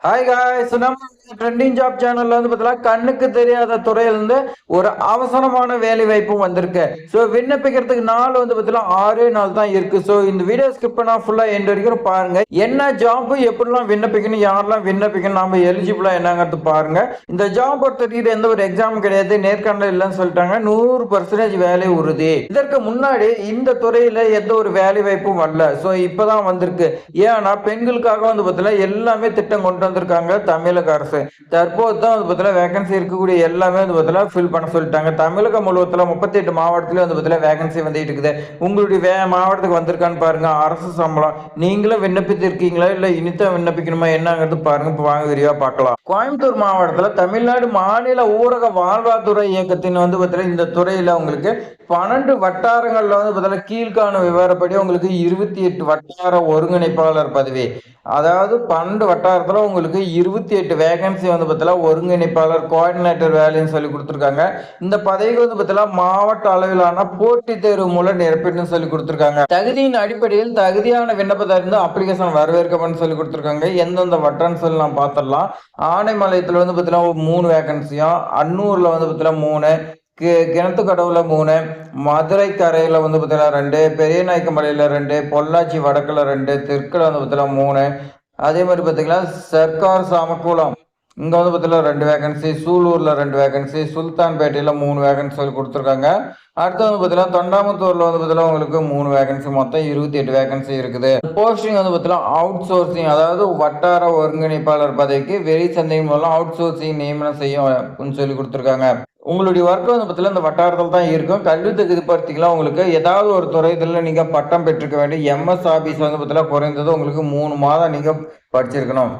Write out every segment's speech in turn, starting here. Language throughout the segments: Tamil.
Hi guys, so now trending job சேனல்ல வந்து பார்த்தீங்கன்னா கண்ணுக்கு தெரியாத துறையிலிருந்து ஒரு அவசரமான வேலை வாய்ப்பும் வந்திருக்கு. ஸோ விண்ணப்பிக்கிறதுக்கு நாள் வந்து பார்த்தீங்கன்னா ஆறே நாள் தான் இருக்கு. ஸோ இந்த வீடியோ ஸ்கிப் பண்ணா ஃபுல்லா எண்டு வரைக்கும் பாருங்க. என்ன ஜாப் எப்படிலாம் விண்ணப்பிக்கணும் யாரெல்லாம் விண்ணப்பிக்கணும் நாம எலிஜிபிளா என்னங்கிறது பாருங்க. இந்த ஜாப் பொறுத்த எந்த ஒரு எக்ஸாம் கிடையாது. நேர்காணல இல்லைன்னு சொல்லிட்டாங்க. நூறு பர்சன்டேஜ் வேலை உறுதி. இதற்கு முன்னாடி இந்த துறையில எந்த ஒரு வேலை வாய்ப்பும் வரல. ஸோ இப்பதான் வந்திருக்கு. ஏன்னா பெண்களுக்காக வந்து பார்த்தீங்கன்னா எல்லாமே திட்டம் கொண்டு வந்திருக்காங்க தமிழக அரசு. தற்போது தான் வந்து பார்த்தீங்கன்னா வேகன்சி இருக்கக்கூடிய எல்லாமே வந்து பார்த்தீங்கன்னா ஃபில் பண்ண சொல்லிட்டாங்க. தமிழகம் முழுவதுல முப்பத்தி எட்டு மாவட்டத்திலே வந்து பார்த்தீங்கன்னா வேகன்சி வந்துட்டு இருக்குது. உங்களுடைய வே மாவட்டத்துக்கு வந்திருக்கான்னு பாருங்க. அரசு சம்பளம். நீங்களும் விண்ணப்பித்திருக்கீங்களா? இல்லை இனித்தான் விண்ணப்பிக்கணுமா? என்னங்கிறது பாருங்க. இப்போ வாங்க விரிவா பார்க்கலாம். கோயம்புத்தூர் மாவட்டத்தில் தமிழ்நாடு மாநில ஊரக வாழ்வாதுறை இயக்கத்தின் வந்து பார்த்தீங்கன்னா இந்த துறையில உங்களுக்கு பன்னெண்டு வட்டாரங்கள்ல வந்து பார்த்தீங்கன்னா கீழ்காணும் விவரப்படி உங்களுக்கு இருபத்தி எட்டு வட்டார ஒருங்கிணைப்பாளர் பதவி. அதாவது பன்னெண்டு வட்டாரத்தில் உங்களுக்கு இருபத்தி எட்டு வேகன் வேகன்சி வந்து பார்த்தீங்கன்னா ஒருங்கிணைப்பாளர் கோஆர்டினேட்டர் வேலைன்னு சொல்லி கொடுத்துருக்காங்க. இந்த பதவிக்கு வந்து பார்த்தீங்கன்னா மாவட்ட அளவிலான போட்டித் தேர்வு மூலம் நிரப்பிட்டுன்னு சொல்லி கொடுத்துருக்காங்க. தகுதியின் அடிப்படையில் தகுதியான விண்ணப்பத்தை இருந்து அப்ளிகேஷன் வரவேற்கப்படும் சொல்லி கொடுத்துருக்காங்க. எந்தெந்த வட்டான்னு சொல்லி நான் பார்த்துடலாம் ஆனைமலையத்தில் வந்து பார்த்தீங்கன்னா ஒரு மூணு வேகன்சியும் அன்னூரில் வந்து பார்த்தீங்கன்னா மூணு. கி கிணத்து கடவுல மூணு. மதுரை கரையில் வந்து பார்த்தீங்கன்னா ரெண்டு. பெரிய நாயக்கமலையில் ரெண்டு. பொள்ளாச்சி வடக்கில் ரெண்டு. தெற்கில் வந்து பார்த்தீங்கன்னா மூணு. அதே மாதிரி பார்த்தீங்கன்னா சர்க்கார் சாமக்குளம். இங்கே வந்து பார்த்தீங்கன்னா ரெண்டு வேகன்சி சூலூரில் ரெண்டு வேகன்சி சுல்தான்பேட்டையில் மூணு வேகன்சி சொல்லி கொடுத்துருக்காங்க. அடுத்து வந்து பார்த்தீங்கன்னா தொண்டாமுத்தூரில் வந்து பார்த்தீங்கன்னா உங்களுக்கு மூணு வேகன்சி மொத்தம் இருபத்தி எட்டு வேகன்சி இருக்குது. போஸ்டிங் வந்து பார்த்தீங்கன்னா அவுட் சோர்சிங் அதாவது வட்டார ஒருங்கிணைப்பாளர் பதவிக்கு வெளி சந்தை மூலம் அவுட் சோர்சிங் நியமனம் செய்யும் சொல்லி கொடுத்துருக்காங்க. உங்களுடைய ஒர்க் வந்து பார்த்தீங்கன்னா இந்த வட்டாரத்தில் தான் இருக்கும். கல்வி தகுதி பார்த்தீங்கன்னா உங்களுக்கு ஏதாவது ஒரு துறை இதில் நீங்கள் பட்டம் பெற்றிருக்க வேண்டிய எம்எஸ் ஆஃபீஸ் வந்து பார்த்தீங்கன்னா குறைந்தது உங்களுக்கு மூணு மாதம் நீங்கள் படிச்சிருக்கணும்.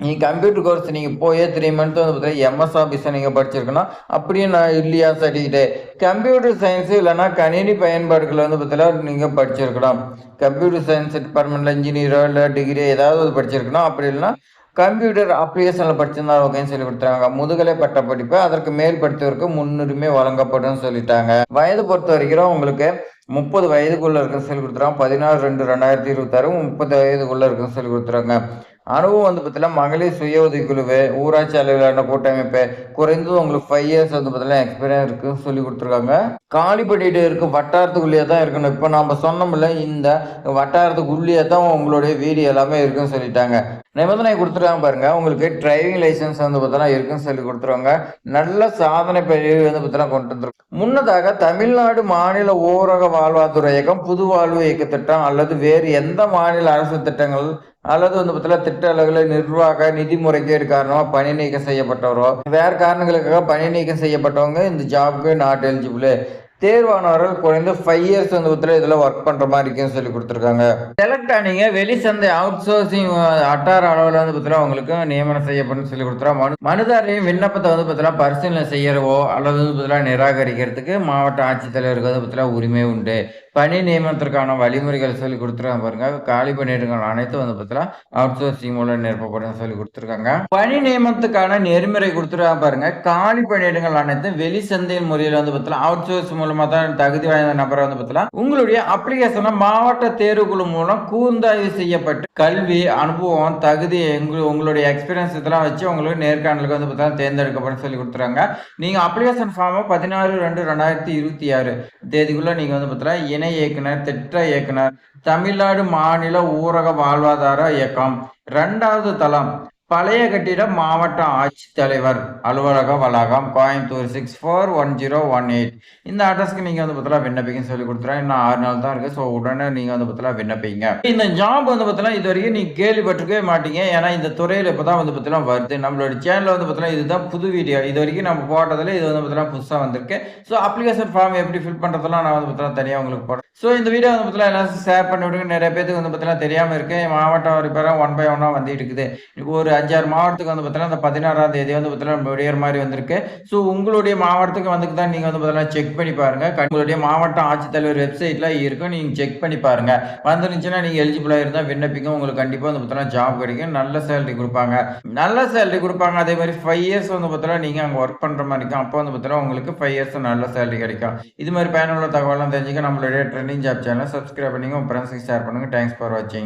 நீங்கள் கம்ப்யூட்டர் கோர்ஸ் நீங்கள் போயே த்ரீ மந்த் வந்து பார்த்தீங்கன்னா எம்எஸ் ஆஃபீஸை நீங்கள் படிச்சிருக்கணும். அப்படியே நான் இல்லையா சர்டிஃபிகேட்டு கம்ப்யூட்டர் சயின்ஸு இல்லைன்னா கணினி பயன்பாடுகள் வந்து பார்த்தீங்கன்னா நீங்கள் படிச்சிருக்கணும். கம்ப்யூட்டர் சயின்ஸ் டிபார்ட்மெண்ட்டில் இன்ஜினியரோ இல்லை டிகிரி ஏதாவது படிச்சிருக்கணும். அப்படி இல்லைன்னா கம்ப்யூட்டர் அப்ளிகேஷனில் படிச்சிருந்தா ஓகேன்னு சொல்லி கொடுத்துருக்காங்க முதுகலை பட்ட படிப்பு அதற்கு மேல் படித்தவருக்கு முன்னுரிமை வழங்கப்படும் சொல்லிட்டாங்க. வயது பொறுத்த வரைக்கும் உங்களுக்கு முப்பது வயதுக்குள்ளே இருக்குன்னு சொல்லி கொடுத்துறாங்க பதினாறு ரெண்டு ரெண்டாயிரத்தி இருபத்தாறு முப்பது வயதுக்குள்ளே இருக்குன்னு சொல்லி கொடுத்துறாங்க அனுபவம் வந்து பார்த்தீங்கன்னா மகளிர் சுய உதவிக்குழுவு ஊராட்சி அளவிலான கூட்டமைப்பு குறைந்தது உங்களுக்கு ஃபைவ் இயர்ஸ் வந்து பார்த்தீங்கன்னா எக்ஸ்பீரியன்ஸ் இருக்குன்னு சொல்லி கொடுத்துருக்காங்க. காலி பண்ணிட்டு இருக்க வட்டாரத்துக்குள்ளேயே தான் இருக்கணும். இப்போ நம்ம சொன்னோம்ல இந்த வட்டாரத்துக்குள்ளேயே தான் உங்களுடைய வீடு எல்லாமே இருக்குன்னு சொல்லிட்டாங்க. நிபந்தனை கொடுத்துருக்காங்க பாருங்க. உங்களுக்கு டிரைவிங் லைசன்ஸ் வந்து பார்த்தீங்கன்னா இருக்குன்னு சொல்லி கொடுத்துருவாங்க நல்ல சாதனை பதிவு வந்து பார்த்தீங்கன்னா கொண்டு வந்துருக்கு முன்னதாக தமிழ்நாடு மாநில ஊரக வாழ்வாத்துறை இயக்கம் புது வாழ்வு இயக்க திட்டம் அல்லது வேறு எந்த மாநில அரசு திட்டங்கள் அல்லது வந்து பார்த்தீங்கன்னா திட்ட அளவில் நிர்வாக நிதி முறைகேடு காரணமாக பணி நீக்கம் செய்யப்பட்டவரோ வேறு காரணங்களுக்காக பணி நீக்கம் செய்யப்பட்டவங்க இந்த ஜாப்க்கு நாட் எலிஜிபிள் தேர்வானவர்கள் குறைந்து ஃபைவ் இயர்ஸ் வந்து பார்த்தீங்கன்னா இதில் ஒர்க் பண்ணுற மாதிரி இருக்குன்னு சொல்லி கொடுத்துருக்காங்க. செலக்ட் ஆனீங்க வெளி சந்தை அவுட் சோர்சிங் அட்டார அளவில் வந்து பார்த்தீங்கன்னா அவங்களுக்கு நியமனம் செய்யப்படும் சொல்லி கொடுத்துறோம் மனு மனுதாரையும் விண்ணப்பத்தை வந்து பார்த்தீங்கன்னா பரிசீலனை செய்யறவோ அல்லது வந்து பார்த்தீங்கன்னா நிராகரிக்கிறதுக்கு மாவட்ட ஆட்சித்தலைவருக்கு வந்து பார்த்தீங்கன்னா உரிமை உண்டு. பணி நியமனத்திற்கான வழிமுறைகள் சொல்லி கொடுத்துருக்காங்க பாருங்க. காலி பணியிடங்கள் அனைத்தும் வந்து பார்த்தீங்கன்னா அவுட் சோர்சிங் மூலம் நிரப்பப்படும் சொல்லி கொடுத்துருக்காங்க. பணி நியமனத்துக்கான நெறிமுறை கொடுத்துருக்காங்க பாருங்க. காலி பணியிடங்கள் அனைத்தும். வெளி சந்தையின் முறையில் வந்து பார்த்தீங்கன்னா அவுட் சோர்ஸ் மூலமா தான் தகுதி வாய்ந்த நபரை வந்து பார்த்தீங்கன்னா உங்களுடைய அப்ளிகேஷனை மாவட்ட தேர்வுக்குழு மூலம் கூர்ந்தாய்வு செய்யப்பட்டு கல்வி அனுபவம் தகுதி உங்களுடைய எக்ஸ்பீரியன்ஸ் இதெல்லாம் வச்சு உங்களுக்கு நேர்காணலுக்கு வந்து பார்த்தீங்கன்னா தேர்ந்தெடுக்கப்படும் சொல்லி கொடுத்துருக்காங்க. நீங்க அப்ளிகேஷன் ஃபார்மை பதினாறு ரெண்டு ரெண்டாயிரத்தி இருபத்தி ஆறு தேதிக்குள்ள நீங்க வந்து பார்த்தீங்கன்னா இணை இயக்குனர் திட்ட இயக்குனர் தமிழ்நாடு மாநில ஊரக வாழ்வாதார இயக்கம். இரண்டாவது தளம் பழைய கட்டிடம் மாவட்ட ஆட்சித்தலைவர் அலுவலக வளாகம் Coimbatore six four one zero one eight இந்த அட்ரஸ்க்கு நீங்கள் வந்து பார்த்தீங்கன்னா விண்ணப்பிக்கன்னு சொல்லி கொடுத்துறேன். இன்னும் ஆறு நாள் தான் இருக்குது ஸோ உடனே நீங்கள் வந்து பார்த்தீங்கன்னா விண்ணப்பிங்க. இந்த ஜாப் வந்து பார்த்தீங்கன்னா இது வரைக்கும் நீங்கள் கேள்விப்பட்டிருக்கவே மாட்டீங்க. ஏன்னா இந்த துறையில் இப்போ தான் வந்து பார்த்தீங்கன்னா வருது. நம்மளோட சேனலில் வந்து பார்த்தீங்கன்னா இதுதான் புது வீடியோ இது வரைக்கும் நம்ம போட்டதில் இது வந்து பார்த்தீங்கன்னா புதுசாக வந்திருக்கு. ஸோ அப்ளிகேஷன் ஃபார்ம் எப்படி ஃபில் பண்ணுறதெல்லாம் நான் வந்து பார்த்தீங்கன்னா தனியாக உங்களுக்கு போடுறேன் ஸோ இந்த வீடியோ வந்து பார்த்தீங்கன்னா எல்லாம் ஷேர் பண்ணி விடுங்க. நிறைய பேருக்கு வந்து பார்த்தீங்கன்னா தெரியாமல் இருக்கு. மாவட்டம் ரிப்பேராக ஒன் பை ஒன்னாக வந்துட்டு இருக்குது. இப்போ ஒரு அஞ்சாறு மாவட்டத்துக்கு வந்து பார்த்தீங்கன்னா இந்த பதினாறாம் தேதி வந்து பார்த்தீங்கன்னா வெளியேற மாதிரி வந்திருக்கு. ஸோ உங்களுடைய மாவட்டத்துக்கு வந்து தான் நீங்கள் வந்து பார்த்தீங்கன்னா செக் பண்ணி பாருங்க. உங்களுடைய மாவட்ட ஆட்சித்தலைவர் வெப்சைட்டில் இருக்கும் நீங்கள் செக் பண்ணி பாருங்க. வந்துருந்துச்சுன்னா நீங்கள் எலிஜிபிளாக இருந்தால் விண்ணப்பிங்க. உங்களுக்கு கண்டிப்பாக வந்து பார்த்தீங்கன்னா ஜாப் கிடைக்கும். நல்ல சேலரி கொடுப்பாங்க. நல்ல சேலரி கொடுப்பாங்க. அதே மாதிரி ஃபைவ் இயர்ஸ் வந்து பார்த்தீங்கன்னா நீங்கள் அங்கே ஒர்க் பண்ணுற மாதிரி இருக்கும். அப்போ வந்து பார்த்தீங்கன்னா உங்களுக்கு ஃபைவ் இயர்ஸ் நல்ல சேலரி கிடைக்கும். இது மாதிரி பயனுள்ள தகவலாம் தெரிஞ்சுக்க நம்மளுடைய ட்ரெண்டிங் ஜாப் சேனல் சப்ஸ்கிரைப் பண்ணிங்க உங்கள் ஃப்ரெண்ட்ஸுக்கு ஷேர் பண்ணுங்கள் தேங்க்ஸ் ஃபார் வாட்சிங்